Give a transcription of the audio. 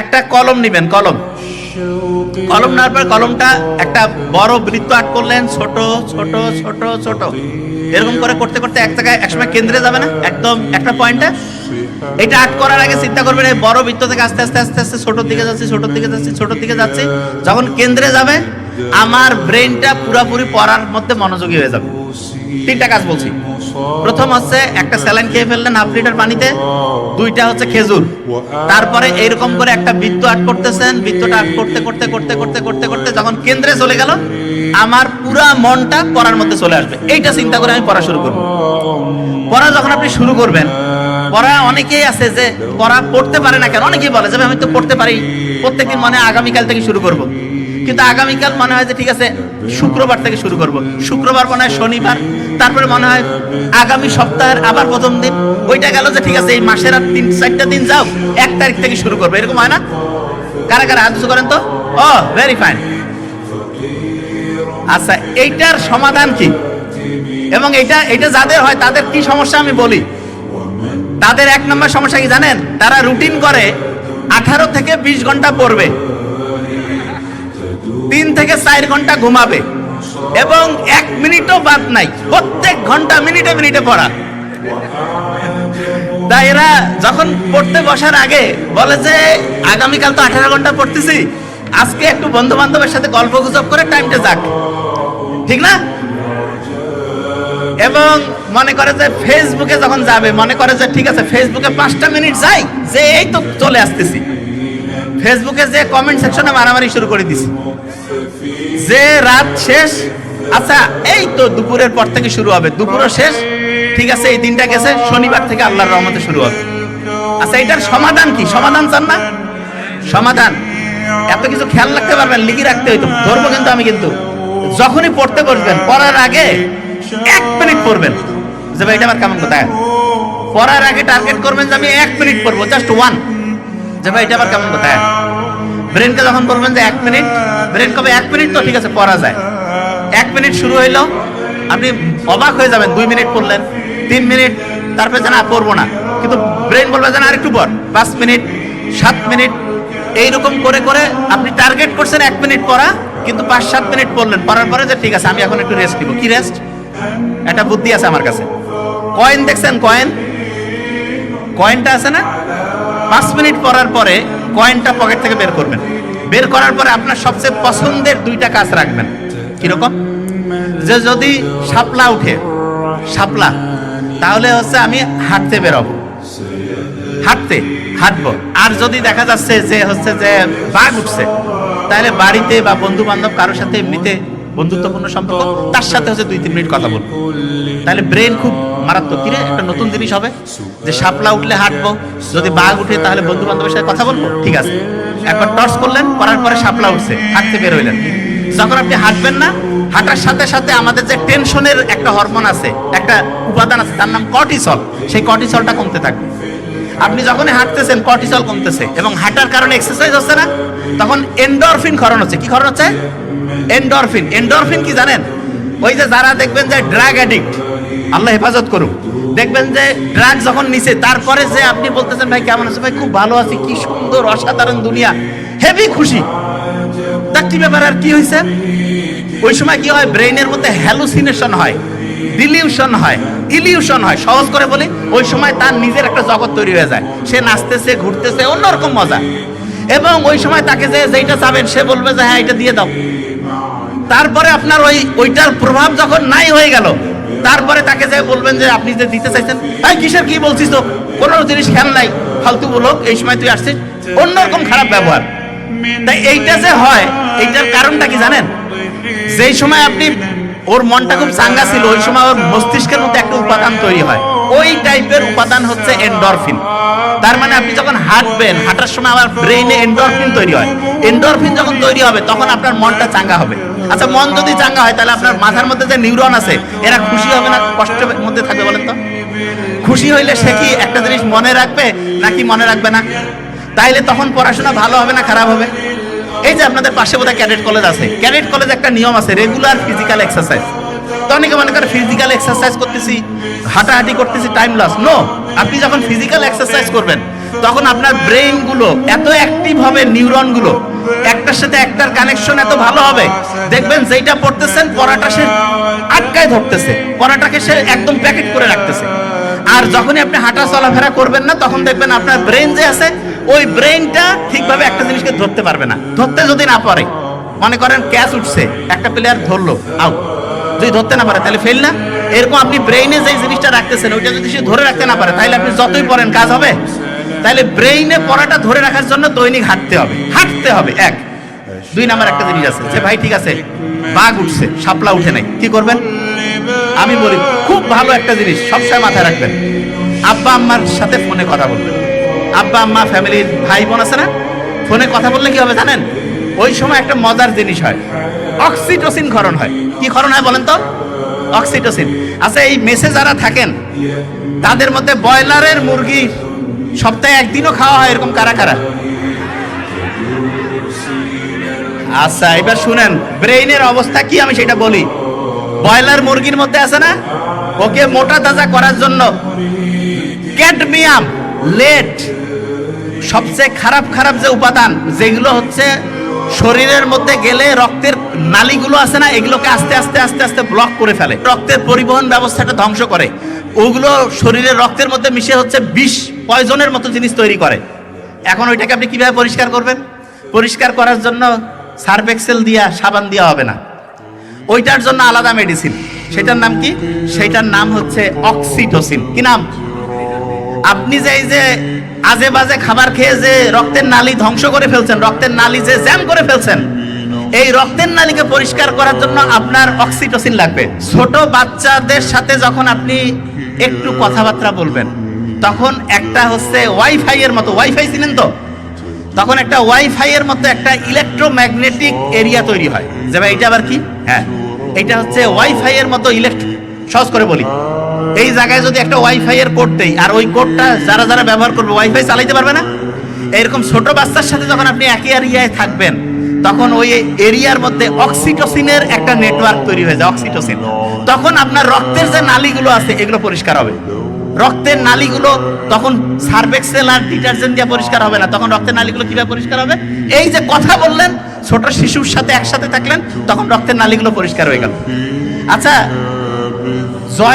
একটা কলম নিবেন, কলম। কলম নেওয়ার পর কলমটা একটা বড় বৃত্ত আট করলেন, ছোট ছোট ছোট ছোট। এরকম করে করতে করতে এক জায়গায় একসময় কেন্দ্রে যাবে না? একদম একটা পয়েন্টে? এটা আট করার আগে চিন্তা করবেন, এই বড় বৃত্ত থেকে আস্তে আস্তে আস্তে আস্তে ছোটোর দিকে যাচ্ছি, ছোটোর দিকে যাচ্ছি, ছোটোর দিকে যাচ্ছি। যখন কেন্দ্রে যাবে, আমার ব্রেনটা পুরোপুরি পড়ার মধ্যে মনোযোগী হয়ে যাবে। তিনটা কাজ বলছি। প্রথম হচ্ছে একটা স্যালাইন খেয়ে ফেললেন হাফ লিটার পানিতে দুইটা হচ্ছে খেজুর। তারপরে এইরকম করে একটা বৃত্ত আট করতেছেন বৃত্তটা আট করতে করতে করতে করতে করতে করতে যখন কেন্দ্রে চলে গেল আমার পুরা মনটা পড়ার মধ্যে চলে আসবে। এইটা চিন্তা করে আমি পড়া শুরু করব। পড়া যখন আপনি শুরু করবেন পড়া অনেকেই আছে যে পড়া পড়তে পারে না কেন? অনেকেই বলে যে আমি তো পড়তে পারি প্রত্যেকদিন মনে আগামীকাল থেকে শুরু করব। কিন্তু আগামীকাল মনে হয় যে ঠিক আছে, শুক্রবার থেকে শুরু করব। শুক্রবার মনে হয় শনিবার, তারপরে মনে হয় আগামী সপ্তাহের আবার প্রথম দিন। ওইটা গেল যে ঠিক আছে, এই মাসের আর তিন, চারটা দিন যাও, এক তারিখ থেকে শুরু করব। এরকম হয় না? কারা কারা হাত করেন তো? ও ভেরি ফাইন আচ্ছা এইটার সমাধান কি? এবং এটা এটা যাদের হয়, তাদের কি সমস্যা আমি বলি? তাদের এক নম্বর সমস্যা কি জানেন? তারা রুটিন করে আঠারো থেকে বিশ ঘণ্টা পড়বে। তিন থেকে চার ঘণ্টা ঘুমাবে। এবং এক মিনিটও বাদ নাই। প্রত্যেক ঘণ্টা মিনিটে মিনিটে পড়া। তাই এরা যখন পড়তে বসার আগে বলে যে, আগামীকাল তো আঠারো ঘণ্টা পড়তেছি। আজকে একটু বন্ধু বান্ধবের সাথে গল্প গুজব করে টাইমটা যাক। ঠিক না? এবং মনে করে যে, ফেসবুকে যখন যাবে, মনে করে যে, ঠিক আছে, ফেসবুকে পাঁচটা মিনিট যাই, যে এই তো চলে আসতেছি। ফেসবুকে যে কমেন্ট সেকশনে মারামারি শুরু করে দিছি। যে রাত শেষ আচ্ছা এই তো দুপুরের পর থেকে শুরু হবে। দুপুরও শেষ, ঠিক আছে, এই দিনটা গেছে, শনিবার থেকে আল্লাহর রহমতে শুরু হবে। আচ্ছা এটার সমাধান কি? সমাধান চান না? সমাধান। এত কিছু খেয়াল রাখতে পারবেন, লিখে রাখতে হইতো। ধরবো কিন্তু আমি কিন্তু। যখনই পড়তে বসবেন, পড়ার আগে এক মিনিট পড়বেন। যে ভাই এটা আমার কেমন কোথায় পড়ার আগে টার্গেট করবেন যে আমি এক মিনিট পড়ব জাস্ট ওয়ান যে ভাই এটা আমার কেমন কোথায় ব্রেনকে যখন বলবেন যে এক মিনিট ব্রেন কবে এক মিনিট? তো ঠিক আছে, পড়া যায়। এক মিনিট শুরু হইল, আপনি অবাক হয়ে যাবেন, দুই মিনিট পড়লেন, তিন মিনিট, তারপরে যেন আর পড়ব না। কিন্তু ব্রেন বলবে যেন আর একটু পর পাঁচ মিনিট, সাত মিনিট, এইরকম করে করে আপনি টার্গেট করছেন এক মিনিট পড়া, কিন্তু পাঁচ, সাত মিনিট পড়লেন। পড়ার পরে যে, ঠিক আছে, আমি এখন একটু রেস্ট নিব। কি রেস্ট একটা বুদ্ধি আছে আমার কাছে। কয়েন দেখছেন কয়েন কয়েনটা আছে না? পাঁচ মিনিট পড়ার পরে কয়েনটা পকেট থেকে বের করবেন। বের করার পরে আপনার সবচেয়ে পছন্দের দুইটা কাজ রাখবেন। কীরকম? যে যদি শাপলা উঠে, শাপলা, তাহলে হচ্ছে আমি হাঁটতে বেরোবো। হাঁটতে, হাঁটবো। আর যদি দেখা যাচ্ছে যে হচ্ছে যে বাঘ উঠছে, তাহলে বাড়িতে বা বন্ধু বান্ধব কারোর সাথে এমনিতে বন্ধুত্বপূর্ণ সম্পর্ক, তার সাথে হচ্ছে দুই, তিন মিনিট কথা বলব। তাহলে ব্রেন খুব মারাত্মক। কিরে, একটা নতুন জিনিস হবে? যে শাপলা উঠলে হাঁটবো, যদি বাঘ উঠে তাহলে বন্ধু বান্ধবের সাথে কথা বলব? ঠিক আছে। একবার টর্চ করলেন, করার পরে শাপলা উঠছে, হাঁটতে বের হইলেন। যখন আপনি হাঁটবেন না, হাঁটার সাথে সাথে আমাদের যে টেনশনের একটা হরমোন আছে, একটা উপাদান আছে, তার নাম কর্টিসল। সেই কর্টিসলটা কমতে থাকবে। আপনি যখনই হাঁটতেছেন, কর্টিসল কমতেছে এবং হাঁটার কারণে এক্সারসাইজ হচ্ছে না, তখন এন্ডরফিন ক্ষরণ হচ্ছে। কি ক্ষরণ হচ্ছে? এন্ডরফিন এন্ডরফিন কি জানেন? ওই যে যারা দেখবেন যে ড্রাগ অ্যাডিক্ট আল্লাহ হেফাজত করুক। দেখবেন যে ড্রাগ যখন নিছে, তারপরে যে আপনি বলতেছেন, ভাই, কেমন আছে? ভাই, খুব ভালো আছি, কি সুন্দর, অসাধারণ দুনিয়া। হেভি খুশি। তা কি ব্যাপার, আর কি হয়েছে ওই সময় কি হয়, ব্রেইনের মধ্যে হ্যালুসিনেশন হয় ডিলিউশন হয় ইলিউশন হয়। সহজ করে বলি, ওই সময় তার নিজের একটা জগৎ তৈরি হয়ে যায়। সে নাচতেছে, ঘুরতেছে, অন্যরকম মজা। এবং ওই সময় তাকে যে যেটা চাবেন, সে বলবে যে হ্যাঁ এটা দিয়ে দাও। তারপরে আপনার ওই, ওইটার প্রভাব যখন নাই হয়ে গেল তারপরে তাকে যে বলবেন যে আপনি যে দিতে চাইছেন তাই কিসের কি বলছিস তো? কোনো জিনিস খেয়াল নাই। ফালতু বলক, এই সময় তুই আসছিস। অন্যরকম খারাপ ব্যবহার। তাই এইটা যে হয়, এইটার কারণটা কি জানেন? যেই সময় আপনি, ওর মনটা খুব চাঙ্গা ছিল, ওই সময় ওর মস্তিষ্কের মধ্যে একটা উপাদান তৈরি হয়। ওই টাইপের উপাদান হচ্ছে এন্ডরফিন তার মানে আপনি যখন হাঁটবেন, হাঁটার সময় আমার ব্রেইনে এন্ডরফিন তৈরি হয়। এন্ডরফিন যখন তৈরি হবে, তখন আপনার মনটা চাঙ্গা হবে। আচ্ছা মন যদি চাঙ্গা হয়, তাহলে আপনার মাথার মধ্যে যে নিউরন আছে, এরা খুশি হবে না কষ্টের মধ্যে থাকবে বলেন তো? খুশি হইলে সে কি একটা জিনিস মনে রাখবে, নাকি মনে রাখবে না? তাইলে তখন পড়াশোনা ভালো হবে না খারাপ হবে? এই যে আপনাদের পাশে বোধহয় ক্যাডেট কলেজ আছে। ক্যাডেট কলেজ একটা নিয়ম আছে রেগুলার ফিজিক্যাল এক্সারসাইজ তো অনেকে মনে করে ফিজিক্যাল এক্সারসাইজ করতেছি, হাঁটাহাঁটি করতেছি টাইম লস নো আপনি যখন ফিজিক্যাল এক্সারসাইজ করবেন, তখন আপনার ব্রেইনগুলো এত অ্যাক্টিভ হবে নিউরনগুলো, একটার সাথে একটার কানেকশন এত ভালো হবে। দেখবেন যেটা পড়তেছেন, পড়াটা সে আটকায় ধরতেছে, পড়াটাকে সে একদম প্যাকেট করে রাখতেছে। আর যখনই আপনি হাঁটা চলাফেরা করবেন না, তখন দেখবেন আপনার ব্রেন যে আছে, ওই ব্রেনটা ঠিকভাবে একটা জিনিসকে ধরতে পারবে না। ধরতে যদি না পারে, মনে করেন ক্যাচ উঠছে, একটা প্লেয়ার ধরলো আউট যদি ধরতে না পারে, তাহলে ফেল না। এরকম আপনি ব্রেইনে যে জিনিসটা রাখতেছেন, ওইটা যদি সে ধরে রাখতে না পারে, তাহলে আপনি যতই পড়েন, কাজ হবে? তাহলে ব্রেইনে পড়াটা ধরে রাখার জন্য দৈনিক হাঁটতে হবে। হাঁটতে হবে, এক। দুই নাম্বার একটা জিনিস আছে যে, ভাই, ঠিক আছে, বাঘ উঠছে, শাপলা উঠে নাই, কি করবেন? আমি বলি, খুব ভালো একটা জিনিস, সবসময় মাথায় রাখবেন। আব্বা, আম্মার সাথে ফোনে কথা বলবেন। আব্বা, আম্মা, ফ্যামিলির ভাই বোন আছে না? ফোনে কথা বললে কি হবে জানেন? ওই সময় একটা মজার জিনিস হয়, অক্সিটোসিন ক্ষরণ হয়। কি ক্ষরণ হয় বলেন তো? অক্সিটোসিন। আচ্ছা এই মেসে যারা থাকেন, তাদের মধ্যে ব্রয়লারের মুরগি সপ্তাহে একদিনও খাওয়া হয় এরকম কারা কারা? আচ্ছা এবার শুনেন, ব্রেইনের অবস্থা কি আমি সেটা বলি। ব্রয়লার মুরগির মধ্যে আছে না? ওকে মোটা তাজা করার জন্য ক্যাডমিয়াম লেট, সবচেয়ে খারাপ খারাপ যে উপাদান, যেগুলো হচ্ছে শরীরের মধ্যে গেলে রক্তের নালিগুলো আছে না, এগুলোকে আস্তে আস্তে আস্তে আস্তে ব্লক করে ফেলে। রক্তের পরিবহন ব্যবস্থাটা ধ্বংস করে। ওগুলো শরীরের রক্তের মধ্যে মিশে হচ্ছে বিষ পয়জনের মতো জিনিস তৈরি করে। এখন ওইটাকে আপনি কীভাবে পরিষ্কার করবেন? পরিষ্কার করার জন্য সার্ফ এক্সেল দিয়া সাবান দেওয়া হবে না। ওইটার জন্য আলাদা মেডিসিন সেটার নাম কি? সেটার নাম হচ্ছে অক্সিটোসিন কি নাম? আপনি যে এই যে আজে বাজে খাবার খেয়ে যে রক্তের নালী ধ্বংস করে ফেলছেন, রক্তের নালী যে জ্যাম করে ফেলছেন, এই রক্তের নালীকে পরিষ্কার করার জন্য আপনার অক্সিটোসিন লাগবে। ছোট বাচ্চাদের সাথে যখন আপনি একটু কথাবার্তা বলবেন, তখন একটা হচ্ছে ওয়াইফাই এর মতো, ওয়াইফাই ছিলেন তো? তখন একটা ওয়াইফাই এর মতো একটা ইলেকট্রোম্যাগনেটিক এরিয়া তৈরি হয়। যে ভাই এটা আবার কি? হ্যাঁ এটা হচ্ছে ওয়াইফাই এর মতো ইলেকট্রো, সহজ করে বলি। এই জায়গায় যদি একটা ওয়াইফাই এর কোড দেই, আর ওই কোডটা যারা যারা ব্যবহার করবে ওয়াইফাই চালাইতে পারবে না? এরকম ছোট বাচ্চার সাথে যখন আপনি একই এরিয়ায় থাকবেন, তখন ওই এরিয়ার মধ্যে অক্সিটোসিনের একটা নেটওয়ার্ক তৈরি হয়ে যায়, অক্সিটোসিন। তখন আপনার রক্তের যে নালীগুলো আছে, এগুলো পরিষ্কার হবে। রক্তের নালীগুলো তখন সার্ভেক্সেল আর ডিটারজেন্ট দিয়ে পরিষ্কার হবে না। তখন রক্তের নালীগুলো কীভাবে পরিষ্কার হবে? এই যে কথা বললেন, ছোট শিশুর সাথে একসাথে থাকলেন, তখন রক্তের নালীগুলো পরিষ্কার হয়ে গেল। আচ্ছা জয়েন্ট